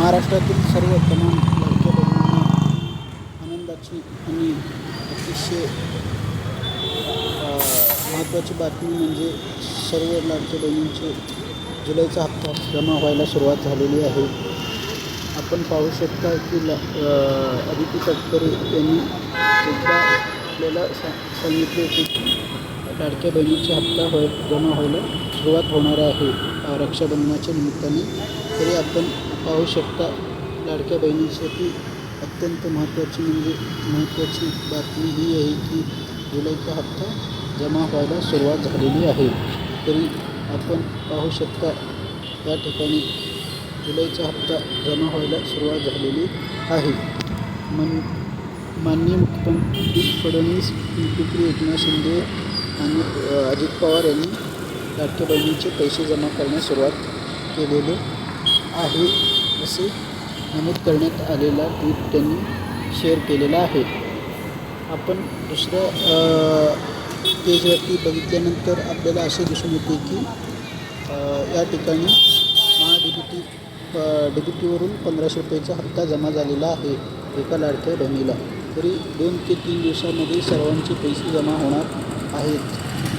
महाराष्ट्रातील सर्व तमाम लाडक्या बहिणींना आनंदाची आणि अतिशय महत्त्वाची बातमी म्हणजे सर्व लाडक्या बहिणींचे जुलैचा हप्ता जमा व्हायला सुरुवात झालेली आहे. आपण पाहू शकता की ला अदिती तटकरे यांनी एकदा आपल्याला सा सांगितले होते की लाडक्या बहिणीचे हप्ता व्हाय जमा व्हायला सुरुवात होणार आहे. रक्षाबंधनाच्या निमित्ताने तरी आपण पाहू शकता लाडक्या बहिणीसाठी अत्यंत महत्त्वाची म्हणजे महत्त्वाची बातमी ही आहे की जुलैचा हप्ता जमा व्हायला सुरुवात झालेली आहे. तरी आपण पाहू शकता या ठिकाणी जुलैचा हप्ता जमा व्हायला सुरुवात झालेली आहे. मन माननीय मुख्यमंत्री फडणवीस मुख्यमंत्री एकनाथ शिंदे आणि अजित पवार यांनी लाडक्या बहिणीचे पैसे जमा करण्यास सुरुवात केलेले आहे. असे नमूद करण्यात आलेला ट्विट त्यांनी शेअर केलेला आहे. आपण दुसऱ्या पेजवरती बघितल्यानंतर आपल्याला असे दिसून येते की या ठिकाणी महाडीबीटी टीवरून पंधराशे रुपयेचा हप्ता जमा झालेला आहे एका लाडक्या बहिणीला. तरी दोन ते तीन दिवसामध्ये सर्वांचे पैसे जमा होणार आहेत.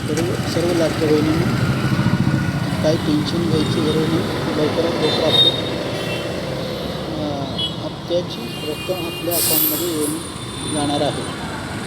तरी सर्व लाडक्या बहिणींनी काही टेन्शन घ्यायची गरज नाही. लवकरात लवकर आपल्या त्याची रक्कम आपल्या अकाउंटमध्ये येऊन जाणार आहे.